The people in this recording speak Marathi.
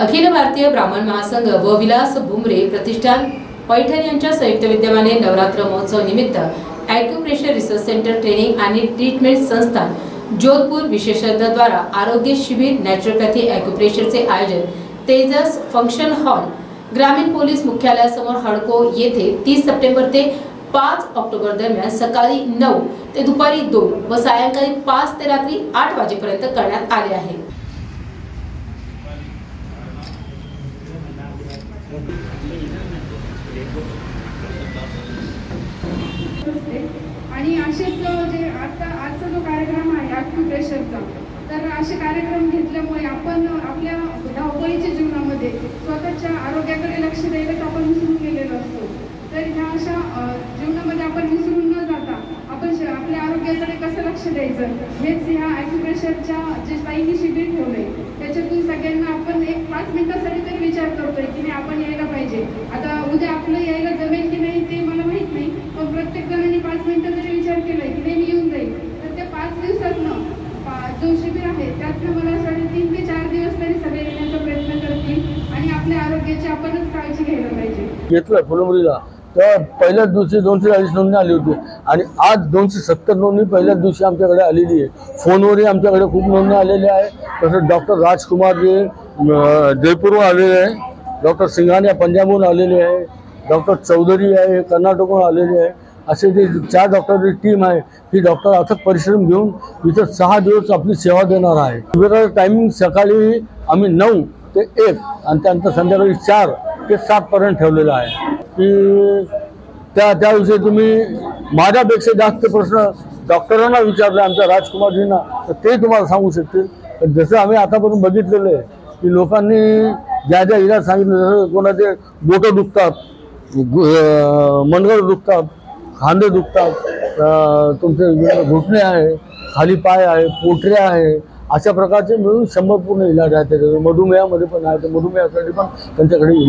अखिल भारतीय ब्राह्मण महासंघ व विलास भुमरे प्रतिष्ठान पैठण यांच्या संयुक्त विद्यमाने नवरात्र महोत्सव निमित्त ॲक्युप्रेशर रिसर्च सेंटर ट्रेनिंग आणि ट्रीटमेंट संस्थान जोधपूर विशेषज्ञद्वारा आरोग्य शिबिर नॅचरोपॅथी ॲक्युप्रेशरचे आयोजन तेजस फंक्शन हॉल ग्रामीण पोलीस मुख्यालयासमोर हडको येथे तीस सप्टेंबर ते पाच ऑक्टोबर दरम्यान सकाळी नऊ ते दुपारी दोन व सायंकाळी पाच ते रात्री आठ वाजेपर्यंत करण्यात आले आहे. आणि असेच जे आता आजचा जो कार्यक्रम आहे ॲक्युप्रेशरचा तर असे कार्यक्रम घेतल्यामुळे आपण आपल्या धावपळीच्या जीवनामध्ये स्वतःच्या आरोग्याकडे लक्ष द्यायलाच आपण विसरून गेलेलो असतो. तर ह्या अशा जीवनामध्ये आपण विसरून न जाता आपण आपल्या आरोग्याकडे कसं लक्ष द्यायचं? हेच ह्या ॲक्युप्रेशरच्या जे ताईंनी शिबिर ठेवलंय त्याच्यातून सगळ्यांना आपण एक पाच मिनिटासाठी तरी विचार करतोय की नाही आपण यायला पाहिजे आता उद्या आपलं यायला जमेल की नाही ते मला माहीत नाही पण प्रत्येक जणांनी पाच मिनिटं जरी विचार केलाय की नाही मी येऊन जाईल. तर त्या पाच दिवसातनं पा- जो शिबिर आहे त्यातनं मला असं वाटतं तीन ते चार दिवस तरी सगळे येण्याचा प्रयत्न करतील आणि आपल्या आरोग्याची आपणच काळजी घ्यायला पाहिजे. घेतलं फुलंबरीला. तर पहिल्याच दिवशी दोनशे चाळीस नोंदणी आली होती. आणि आज दोनशे सत्तर नोंदणी पहिल्याच दिवशी आमच्याकडे आलेली आहे. फोनवरही आमच्याकडे खूप नोंदणी आलेल्या आहे तसंच डॉक्टर राजकुमार जे जयपूरवर आलेले आहे. डॉक्टर सिंघानिया पंजाबहून आलेले आहे. डॉक्टर चौधरी आहे कर्नाटकहून आलेले आहे. असे जे चार डॉक्टरची टीम आहे ती डॉक्टर अथक परिश्रम घेऊन इथं सहा दिवस आपली सेवा देणार आहे. शिबिराचं टायमिंग सकाळी आम्ही नऊ ते एक आणि त्यानंतर संध्याकाळी चार ते सातपर्यंत ठेवलेलं आहे. की त्या त्याविषयी तुम्ही माझ्यापेक्षा जास्त प्रश्न डॉक्टरांना विचारले आमच्या राजकुमारजींना तर ते तुम्हाला सांगू शकतील. जसं आम्ही आतापर्यंत बघितलेलं आहे की लोकांनी ज्या ज्या इलाज सांगितलं कोणाचे बोटं दुखतात गु- मनगड दुखतात खांदे दुखतात तुमचे घुटणे आहे खाली पाय आहे पोटऱ्या आहे अशा प्रकारचे मिळून शंभर पूर्ण इलाज आहे त्याच्यामध्ये मधुमेहामध्ये पण आहे तर मधुमेहासाठी पण त्यांच्याकडे